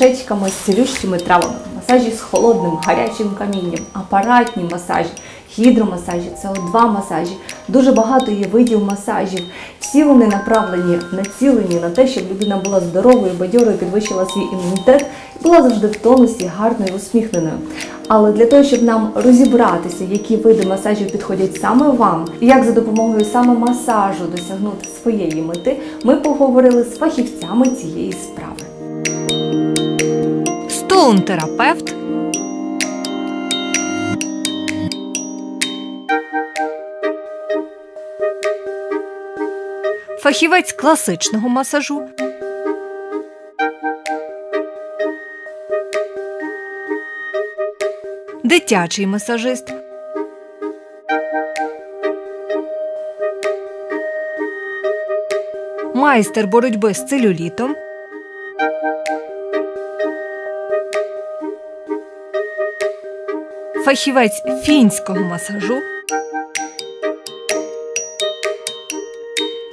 Мішечками з цілющими травами, масажі з холодним гарячим камінням, апаратні масажі, гідромасажі, СО2 масажі. Дуже багато є видів масажів. Всі вони направлені, націлені на те, щоб людина була здоровою, бадьорою, підвищила свій імунітет і була завжди в тонусі, гарною, усміхненою. Але для того, щоб нам розібратися, які види масажів підходять саме вам, і як за допомогою саме масажу досягнути своєї мети, ми поговорили з фахівцями цієї справи. Стоун-терапевт, фахівець класичного масажу, дитячий масажист, майстер боротьби з целюлітом. Фахівець фінського масажу,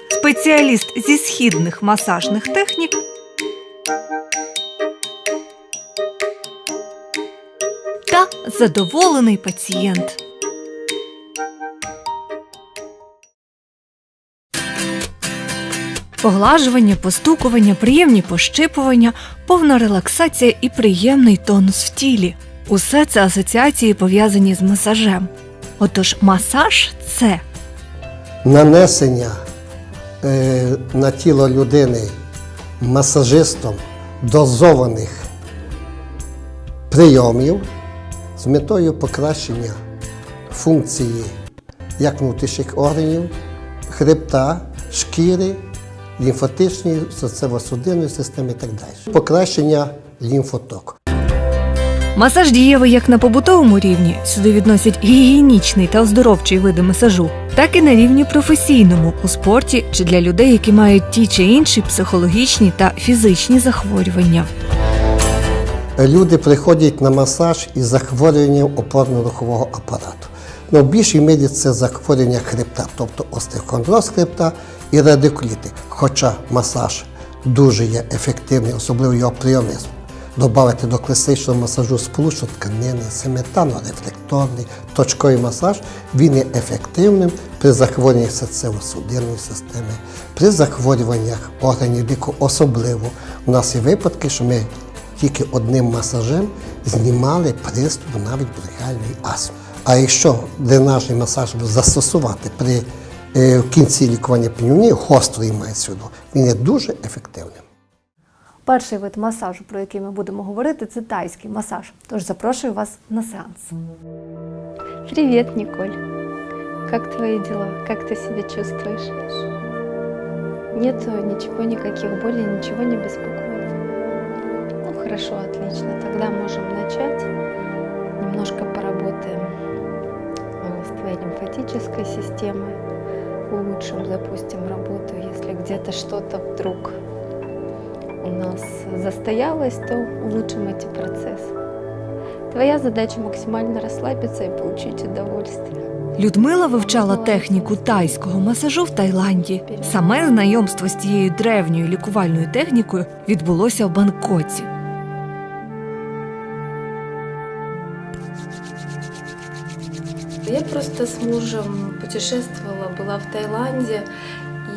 спеціаліст зі східних масажних технік. Та задоволений пацієнт. Поглажування, постукування, приємні пощипування, повна релаксація і приємний тонус в тілі. Усе це асоціації пов'язані з масажем. Отож, масаж це нанесення е, на тіло людини масажистом дозованих прийомів з метою покращення функції як внутрішніх органів, хребта, шкіри, лімфатичної, серцево-судинної системи і так далі. Покращення лімфотоку. Масаж дієвий як на побутовому рівні. Сюди відносять гігієнічний та оздоровчий види масажу, так і на рівні професійному у спорті чи для людей, які мають ті чи інші психологічні та фізичні захворювання. Люди приходять на масаж із захворюванням опорно-рухового апарату. Ну, більшій мірі це захворювання хребта, тобто остеохондроз хребта і радикуліти. Хоча масаж дуже є ефективний, особливо його прийомізм. Добавити до класичного масажу сполучну тканини, симетано-рефлекторний, точковий масаж, він є ефективним при захворюванні серцево-судинної системи, при захворюваннях органів віку. Особливо у нас є випадки, що ми тільки одним масажем знімали приступ навіть бронхіальної астми. А якщо дренажний масаж застосувати при е, в кінці лікування пневмонії, гострої мається він є дуже ефективним. Перший вид масажу, про який ми будемо говорити, це тайський масаж. Тож запрошую вас на сеанс. Привет, Николь. Как твои дела? Как ты себя чувствуешь? Нет ничего, никаких болей, ничего не беспокоит. Ну, хорошо, отлично. Тогда можем начать. Немножко поработаем э, с твоей лимфатической системой. Улучшим, запустим работу. Если где-то что-то вдруг у нас застоялось, то улучшим эти процессы. Твоя задача максимально расслабиться и получить удовольствие. Людмила вивчала техніку тайського масажу в Таїланді. Саме знайомство з цією древньою лікувальною технікою відбулося в Бангкоці. Я просто с мужем путешествовала, была в Таиланде,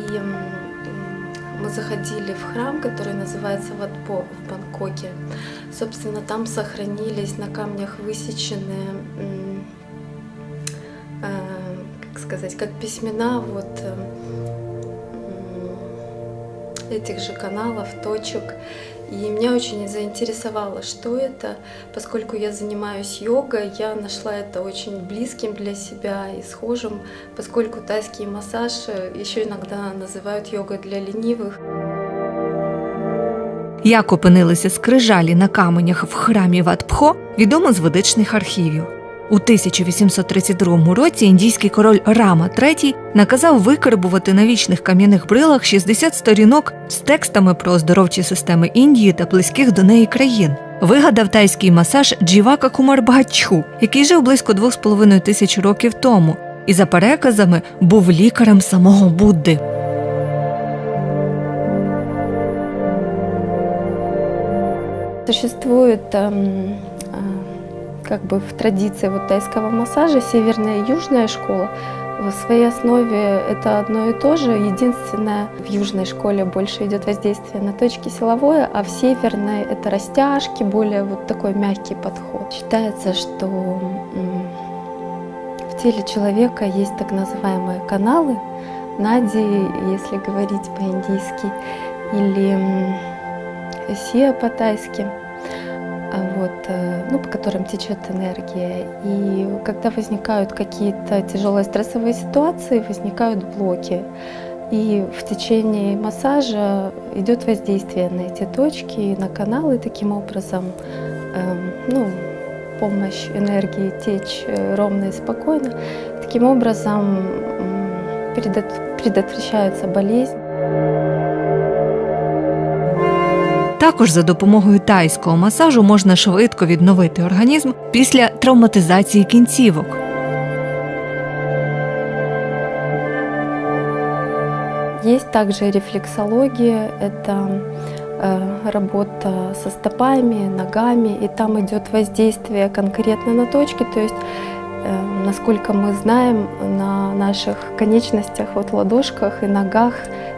и м, м, Мы заходили в храм, который называется Ватпо в Бангкоке. Собственно, там сохранились на камнях высеченные, э, как сказать, как письмена вот э, этих же каналов, точек. И меня очень заинтересовало, что это. Поскольку я занимаюсь йогой, я нашла это очень близким для себя и схожим, поскольку тайский массаж э, еще иногда называют йогой для ленивых. Як опинилися скрижалі на каменях в храмі Ватпхо, відомо з ведичних архівів. У 1832 році індійський король Рама III наказав викарбувати на вічних кам'яних брилах 60 сторінок з текстами про оздоровчі системи Індії та близьких до неї країн. Вигадав тайський масаж Джівака Кумарбагачху, який жив близько 2,5 тисяч років тому, і за переказами був лікарем самого Будди. Существует эм, э, как бы в традиции вот тайского массажа северная и южная школа. В своей основе это одно и то же. Единственное, в южной школе больше идет воздействие на точки силовое, а в северной это растяжки, более вот такой мягкий подход. Считается, что в теле человека есть так называемые каналы, нади, если говорить по-индийски, или сия по-тайски, вот, э, ну, по которым течет энергия. И когда возникают какие-то тяжелые стрессовые ситуации, возникают блоки. И в течение массажа идет воздействие на эти точки, на каналы, таким образом, эм, ну, помощь энергии течь э, ровно и спокойно. Таким образом предотвращается болезнь. Також за допомогою тайського масажу можна швидко відновити організм після травматизації кінцівок. Есть также рефлексология, это э, работа со стопами, ногами, и там идет воздействие конкретно на точки, то есть э, насколько мы знаем, на наших конечностях, вот ладошках и ногах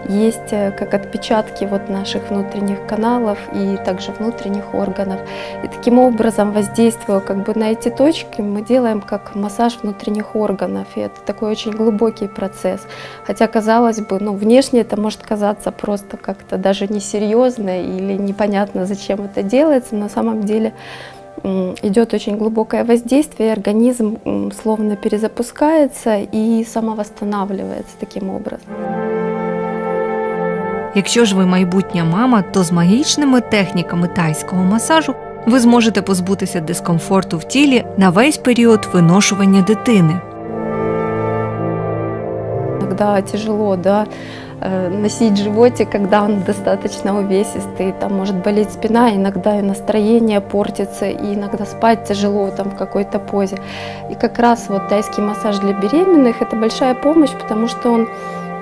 есть э, как отпечатки вот наших внутренних каналов и также внутренних органов. И таким образом, воздействуя как бы на эти точки, мы делаем как массаж внутренних органов. И это такой очень глубокий процесс. Хотя, казалось бы, ну, внешне это может казаться просто как-то даже несерьезно или непонятно, зачем это делается. На самом деле идет очень глубокое воздействие, организм словно перезапускается и самовосстанавливается таким образом. Якщо ж ви майбутня мама, то з магічними техніками тайського масажу ви зможете позбутися дискомфорту в тілі на весь період виношування дитини. Иногда тяжело, да, носить животик, когда он достаточно увесистый, там может болеть спина, иногда и настроение портится, и иногда спать тяжело там в какой-то позе. И как раз вот тайский массаж для беременных – это большая помощь, потому что он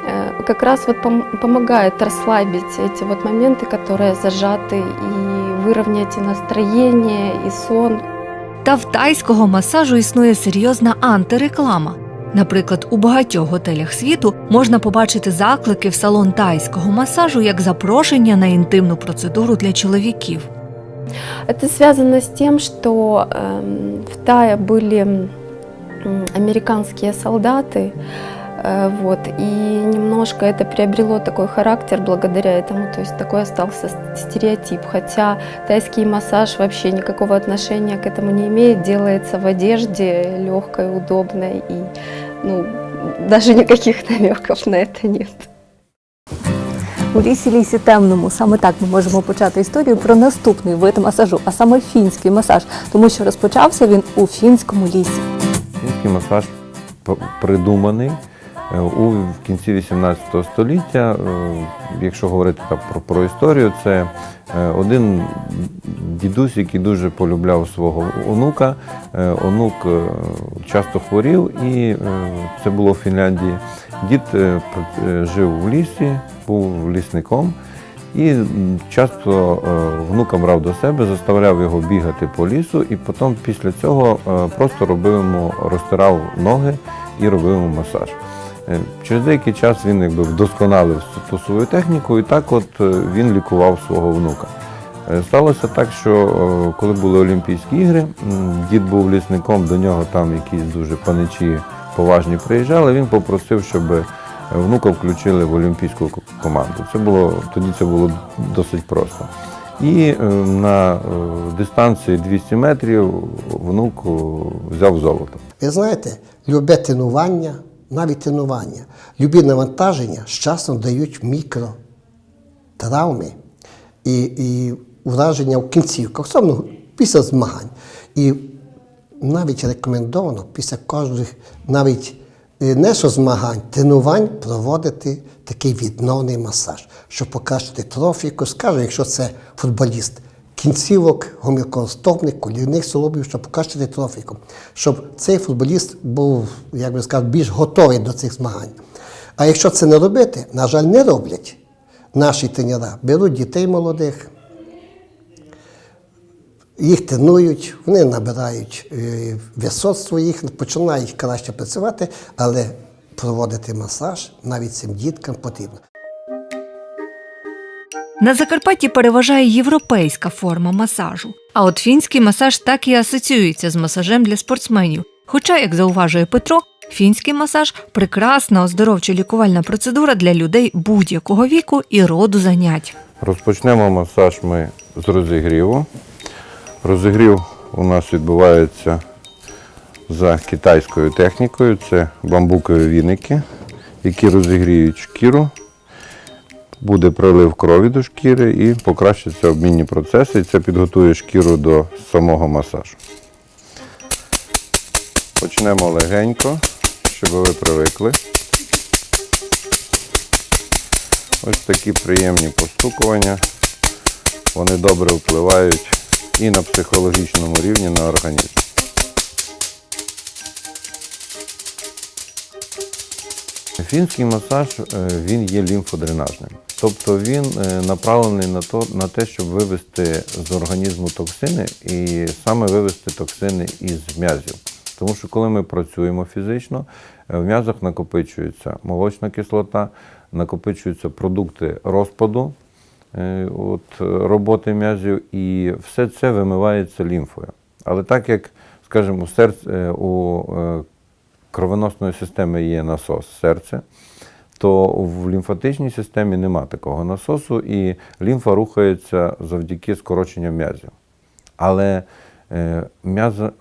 э, как раз вот пом- помогает расслабить эти вот моменты, которые зажаты, и выровнять и настроение, и сон, Та в тайського масажу існує серйозна антиреклама. Наприклад, у багатьох готелях світу можна побачити заклики в салон тайського масажу як запрошення на інтимну процедуру для чоловіків. Это связано с тем, что эм, в Тае были м, американские солдаты, э, вот, и немножко это приобрело такой характер благодаря этому, то есть такой остался с- стереотип, хотя тайский массаж вообще никакого отношения к этому не имеет, делается в одежде легкой, удобной, и ну, даже никаких намеков на это нет. У лісі лісі темному саме так ми можемо почати історію про наступний вид масажу, а саме фінський масаж, тому що розпочався він у фінському лісі. Фінський масаж п- придуманий е, у в кінці 18 століття. Е, Якщо говорити так про, про історію, це е, один дідусь, який дуже полюбляв свого онука. Е, Онук е, часто хворів, і е, це було в Фінляндії. Дід е, е, жив у лісі, був лісником. І часто е, внука брав до себе, заставляв його бігати по лісу, і потім після цього е, просто робив йому, розтирав ноги і робив йому масаж. Е, Через деякий час він якби вдосконалив ту свою техніку, і так от е, він лікував свого внука. Е, Сталося так, що коли були Олімпійські ігри, дід був лісником, до нього там якісь дуже паничі поважні приїжджали. Він попросив, щоб внука включили в олімпійську команду. Це було тоді це було досить просто. І на дистанції 200 метрів внук взяв золото. Ви знаєте, любе тренування, навіть тренування, любі навантаження з часом дають мікротравми і, і ураження в кінцівках, особливо після змагань. І навіть рекомендовано після кожних, навіть е, не що змагань, тренувань проводити такий відновний масаж, щоб покращити трофіку. Скажу, якщо це футболіст, кінцівок, гомілкостопник, колівних солобів, щоб покращити трофіку, щоб цей футболіст був, як би сказав, більш готовий до цих змагань. А якщо це не робити, на жаль, не роблять наші тренера. Беруть дітей молодих, їх тренують, вони набирають е, висот своїх, починають краще працювати, але проводити масаж навіть цим діткам потрібно. На Закарпатті переважає європейська форма масажу. А от фінський масаж так і асоціюється з масажем для спортсменів. Хоча, як зауважує Петро, фінський масаж прекрасна оздоровча лікувальна процедура для людей будь-якого віку і роду занять. Розпочнемо масаж ми з розігріву. Розігрів у нас відбувається за китайською технікою. Це бамбукові віники, які розігріють шкіру. Буде прилив крові до шкіри і покращаться обмінні процеси. І це підготує шкіру до самого масажу. Почнемо легенько, щоб ви привикли. Ось такі приємні постукування. Вони добре впливають і на психологічному рівні на організм. Фінський масаж е, він є лімфодренажним. Тобто він е, направлений на, то, на те, щоб вивести з організму токсини і саме вивести токсини із м'язів. Тому що коли ми працюємо фізично, е, в м'язах накопичується молочна кислота, накопичуються продукти розпаду е, от, роботи м'язів, і все це вимивається лімфою. Але так як, скажімо, у, у кровоносної системи є насос серця, то в лімфатичній системі нема такого насосу, і лімфа рухається завдяки скороченню м'язів. Але е,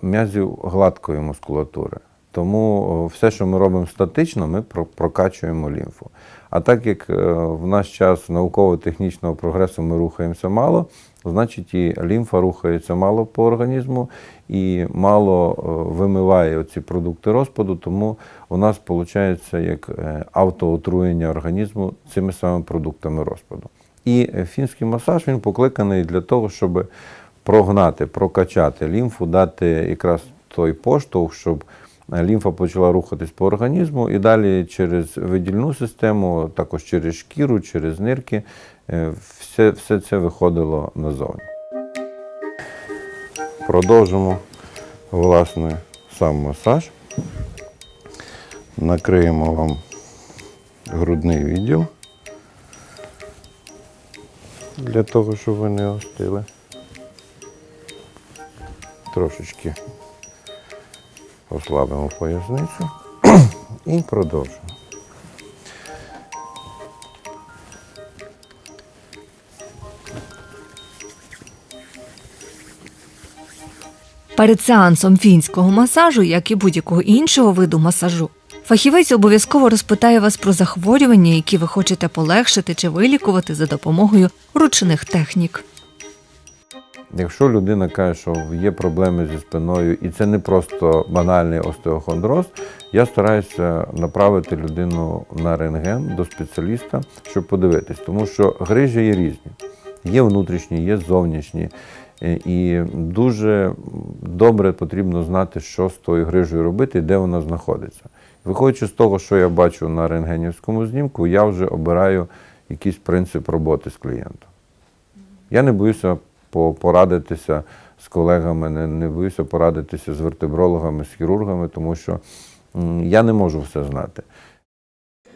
м'язів гладкої мускулатури. Тому все, що ми робимо статично, ми прокачуємо лімфу. А так як е, в наш час науково-технічного прогресу ми рухаємося мало, значить і лімфа рухається мало по організму і мало е, вимиває оці продукти розпаду, тому у нас виходить як е, автоотруєння організму цими самими продуктами розпаду. І е, фінський масаж він покликаний для того, щоб прогнати, прокачати лімфу, дати якраз той поштовх, щоб лімфа почала рухатись по організму і далі через видільну систему, також через шкіру, через нирки, все, все це виходило назовні. Продовжимо власне сам масаж. Накриємо вам грудний відділ для того, щоб ви не остили. Трошечки ослабимо поясницю і продовжуємо. Перед сеансом фінського масажу, як і будь-якого іншого виду масажу, фахівець обов'язково розпитає вас про захворювання, які ви хочете полегшити чи вилікувати за допомогою ручних технік. Якщо людина каже, що є проблеми зі спиною, і це не просто банальний остеохондроз, я стараюся направити людину на рентген до спеціаліста, щоб подивитись, тому що грижі є різні. Є внутрішні, є зовнішні. Е, І дуже добре потрібно знати, що з тою грижею робити і де вона знаходиться. Виходячи з того, що я бачу на рентгенівському знімку, я вже обираю якийсь принцип роботи з клієнтом. Я не боюся порадитися з колегами, не, боюся порадитися з вертебрологами, з хірургами, тому що я не можу все знати.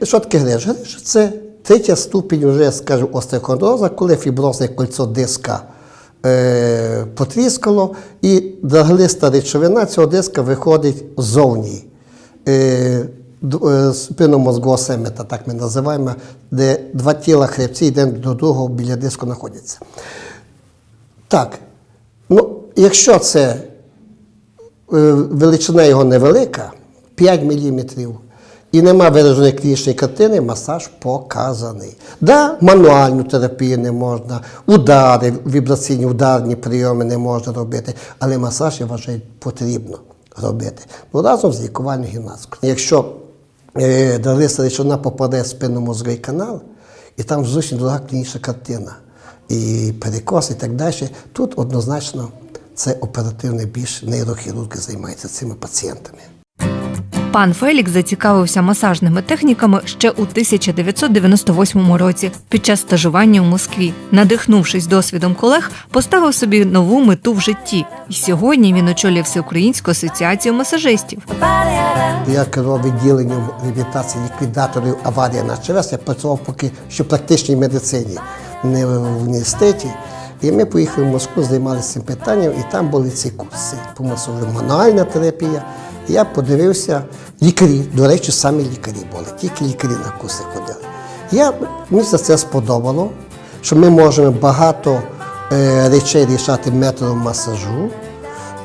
Що таке гриж? Гриж – це третя ступінь вже, скажімо, остеохондроза, коли фіброзне кольцо диска е, потріскало, і драглиста речовина цього диска виходить ззовні. Е, е, семета, так ми називаємо, де два тіла хребці один до другого біля диску знаходяться. Так, ну, якщо це е, величина його невелика, 5 мм, і нема вираженої клінічної картини, масаж показаний. Да, мануальну терапію не можна, удари, вібраційні ударні прийоми не можна робити, але масаж, я вважаю, потрібно робити. Ну, разом з лікувальною гімнасткою. Якщо е, дариста речовина попаде в спинномозговий канал, і там зовсім друга клінічна картина, і перекос, і так далі, тут однозначно це оперативний більш нейрохірурги займаються цими пацієнтами. Пан Фелікс зацікавився масажними техніками ще у 1998 році під час стажування в Москві. Надихнувшись досвідом колег, поставив собі нову мету в житті. І сьогодні він очолює всеукраїнську асоціацію масажистів. Я керував відділенням реабілітації ліквідаторів аварії на ЧВС. Я працював поки що в практичній медицині не в університеті. І ми поїхали в Москву, займалися цим питанням, і там були ці курси по масажу, мануальна терапія. Я подивився, лікарі, до речі, самі лікарі були, тільки лікарі на курси ходили. Я, мені це сподобало, що ми можемо багато е, речей рішати методом масажу.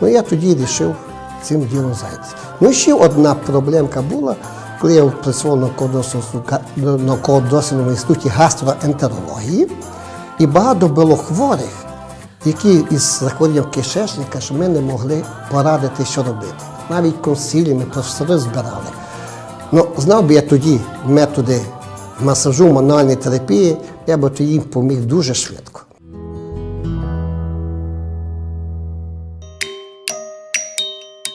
Ну, я тоді вирішив цим ділом зайнятися. Ну, ще одна проблемка була, коли я працював на науково-дослідному інституті гастроентерології, і багато було хворих, які із захворюванням кишечника, що ми не могли порадити, що робити. Навіть консиліуми, професори збирали. Ну, знав би я тоді методи масажу, мануальної терапії, я би тоді їм поміг дуже швидко.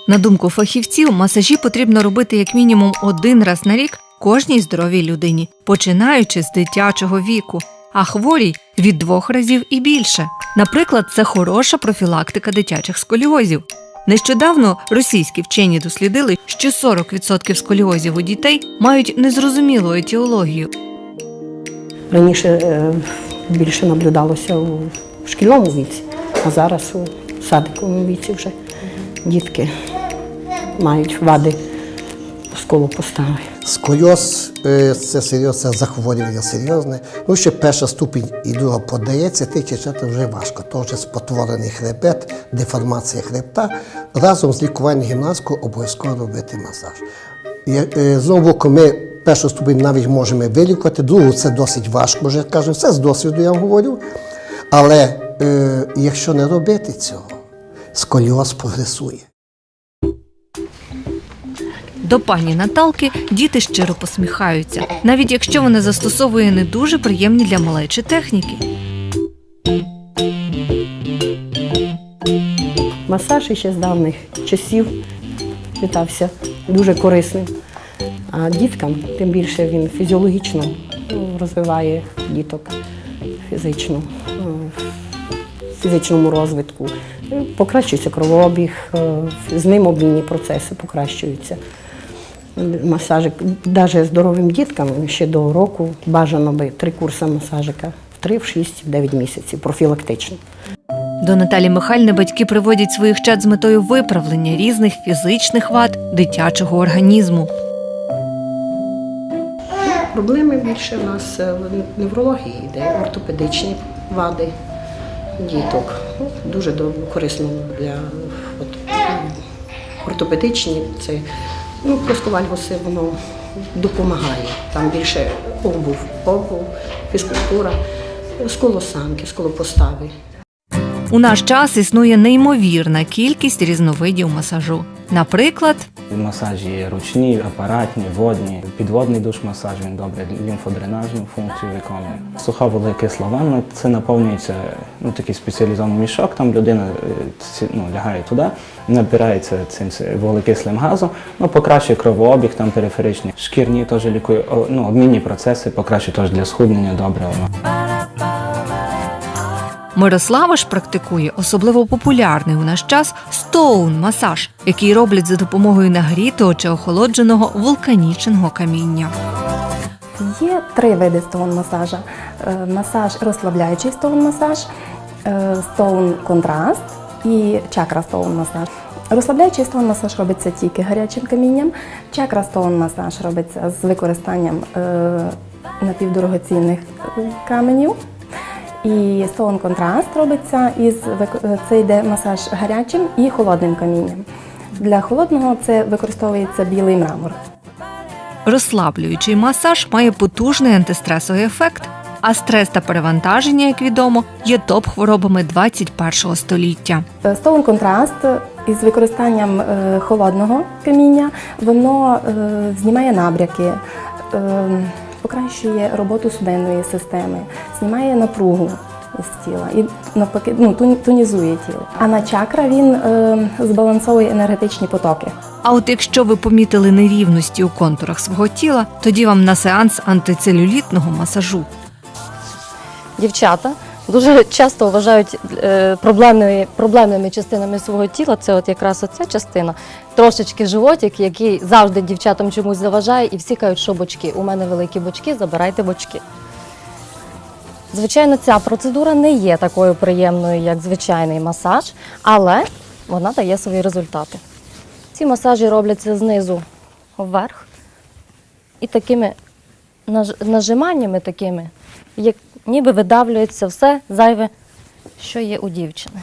На думку фахівців, масажі потрібно робити як мінімум один раз на рік кожній здоровій людині, починаючи з дитячого віку, а хворій від двох разів і більше. Наприклад, це хороша профілактика дитячих сколіозів. Нещодавно російські вчені дослідили, що 40% сколіозів у дітей мають незрозумілу етіологію. Раніше е, більше наблюдалося у шкільному віці, а зараз у садиковому віці вже дітки мають вади сколу постави. Сколіоз е, це серйозне захворювання серйозне. Ну, ще перша ступінь і друга подається, ти четверта вже важко. То вже спотворений хребет, деформація хребта. Разом з лікуванням гімнастикою обов'язково робити масаж. Е, З одного боку, ми першу ступінь навіть можемо вилікувати, другу це досить важко, вже кажу, все з досвіду я вам говорю. Але е, якщо не робити цього, сколіоз прогресує. До пані Наталки діти щиро посміхаються, навіть якщо вона застосовує не дуже приємні для малечі техніки. Масаж ще з давніх часів вважався дуже корисним. А діткам, тим більше він фізіологічно ну, розвиває діток фізично, е, в фізичному розвитку. Покращується кровообіг, е, з ним обмінні процеси покращуються. Масажик, навіть здоровим діткам ще до року бажано би три курси масажика в 3, в 6, в 9 місяців профілактично. До Наталі Михайлівни батьки приводять своїх чад з метою виправлення різних фізичних вад дитячого організму. Проблеми більше у нас е, в неврології йде, ортопедичні вади діток. Ну, Дуже корисно для от, ортопедичні. Це ну, просто вальгуси воно допомагає. Там більше обув, обув, фізкультура, сколосамки, сколопостави. У наш час існує неймовірна кількість різновидів масажу. Наприклад, Масажі є ручні, апаратні, водні. Підводний душ-масаж він добре лімфодренажну функцію виконує. Суха вуглекисла ванна це наповнюється ну, такий спеціалізований мішок. Там людина е, ну, лягає туди, набирається цим вуглекислим газом, ну, покращує кровообіг, там периферичні. Шкірні теж лікує, ну, обмінні процеси, покращує теж для схуднення добре воно. Мирослава ж практикує особливо популярний у наш час стоун-масаж, який роблять за допомогою нагрітого чи охолодженого вулканічного каміння. Є три види стоун-масажа. Е, Масаж розслабляючий стоун-масаж, е, стоун-контраст і чакра стоун-масаж. Розслабляючий стоун-масаж робиться тільки гарячим камінням. Чакра стоун-масаж робиться з використанням е, напівдорогоцінних каменів. І стоун контраст робиться із це йде масаж гарячим і холодним камінням. Для холодного це використовується білий мрамор. Розслаблюючий масаж має потужний антистресовий ефект, а стрес та перевантаження, як відомо, є топ-хворобами 21 століття. Стоун контраст із використанням е, холодного каміння воно е, знімає набряки, е, покращує роботу судинної системи, знімає напругу, із тіла і навпаки ну, тонізує тіло. А на чакра він е, збалансовує енергетичні потоки. А от якщо ви помітили нерівності у контурах свого тіла, тоді вам на сеанс антицелюлітного масажу. дівчата дуже часто вважають е, проблемними, проблемними частинами свого тіла. Це от якраз оця частина, трошечки животик, який завжди дівчатам чомусь заважає, і всі кажуть, що бочки. У мене великі бочки, забирайте бочки. Звичайно, ця процедура не є такою приємною, як звичайний масаж, але вона дає свої результати. Ці масажі робляться знизу вверх і такими нажиманнями такими, як ніби видавлюється все зайве, що є у дівчини.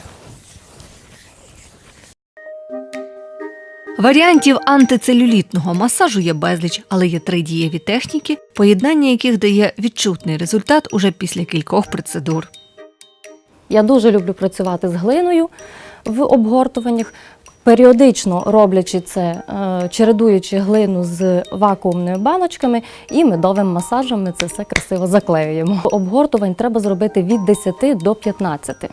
Варіантів антицелюлітного масажу є безліч, але є три дієві техніки, поєднання яких дає відчутний результат уже після кількох процедур. Я дуже люблю працювати з глиною в обгортуваннях, періодично роблячи це, е, чередуючи глину з вакуумними баночками і медовим масажем. Ми це все красиво заклеюємо. Обгортувань треба зробити від 10 до 15.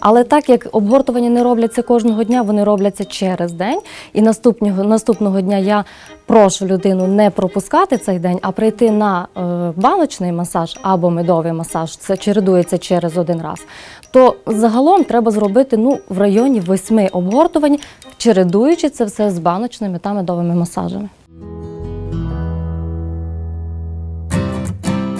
Але так як обгортування не робляться кожного дня, вони робляться через день. І наступного, наступного дня я прошу людину не пропускати цей день, а прийти на е, баночний масаж або медовий масаж. Це чередується через один раз. То загалом треба зробити ну, в районі восьми обгортувань, чередуючи це все з баночними та медовими масажами.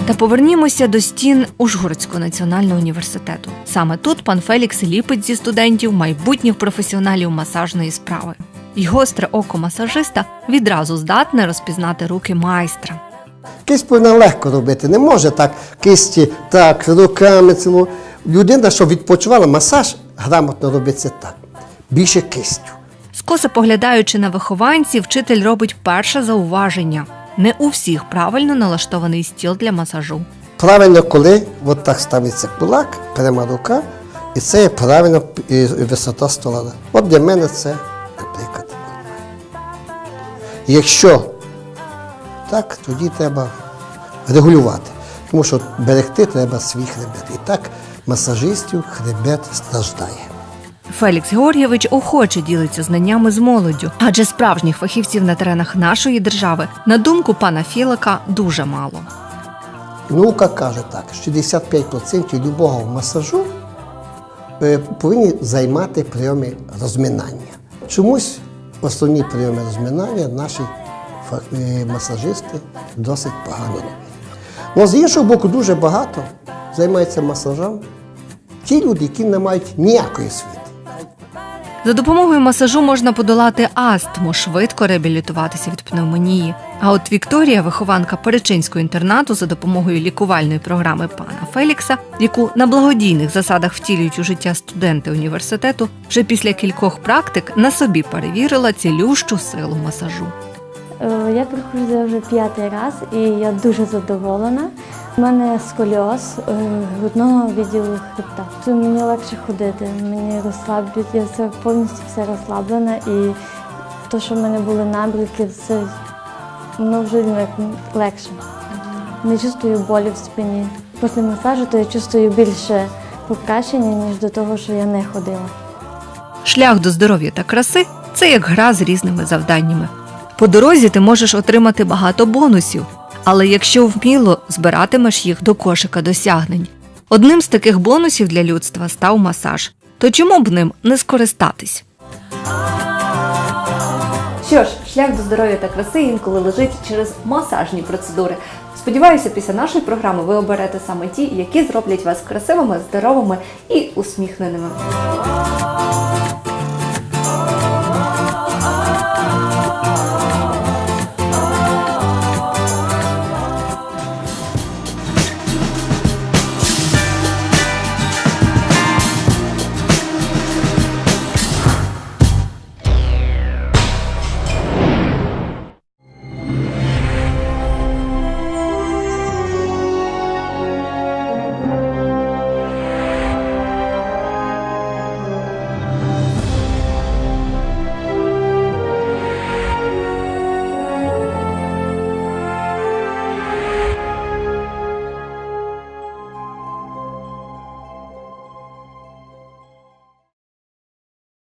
Та повернімося до стін Ужгородського національного університету. Саме тут пан Фелікс ліпить зі студентів майбутніх професіоналів масажної справи. І гостре око масажиста відразу здатне розпізнати руки майстра. Кисть повинна легко робити. Не може так кисті, так, руками цілу. Людина, що відпочивала, масаж грамотно робиться так. Більше кистю. Скоса поглядаючи на вихованців, вчитель робить перше зауваження: не у всіх правильно налаштований стіл для масажу. Правильно, коли от так ставиться кулак, пряма рука, і це є правильно висота стола. От для мене це, наприклад. Якщо так, тоді треба регулювати. Тому що берегти треба свій хребет. І так масажистів хребет страждає. Фелікс Георгійович охоче ділиться знаннями з молоддю, адже справжніх фахівців на теренах нашої держави, на думку пана Філика, дуже мало. Наука каже так, 65% любого масажу е, повинні займати прийоми розминання. Чомусь основні прийоми розминання наші е, масажисти досить погано роблять. Ну, з іншого боку, дуже багато займаються масажем ті люди, які не мають ніякої освіти. За допомогою масажу можна подолати астму, швидко реабілітуватися від пневмонії. А от Вікторія, вихованка Перечинського інтернату, за допомогою лікувальної програми пана Фелікса, яку на благодійних засадах втілюють у життя студенти університету, вже після кількох практик на собі перевірила цілющу силу масажу. Е, Я приходжу вже п'ятий раз і я дуже задоволена. У мене сколіоз е, грудного відділу хребта. Мені легше ходити, мені розслаблюють, я все повністю все розслаблена і те, що в мене були набряки, це воно вже ну, легше. Не чувствую болі в спині. Після масажу то я чувствую більше покращення, ніж до того, що я не ходила. Шлях до здоров'я та краси це як гра з різними завданнями. По дорозі ти можеш отримати багато бонусів, але якщо вміло збиратимеш їх до кошика досягнень. Одним з таких бонусів для людства став масаж. То чому б ним не скористатись? Що ж, шлях до здоров'я та краси інколи лежить через масажні процедури. Сподіваюся, після нашої програми ви оберете саме ті, які зроблять вас красивими, здоровими і усміхненими.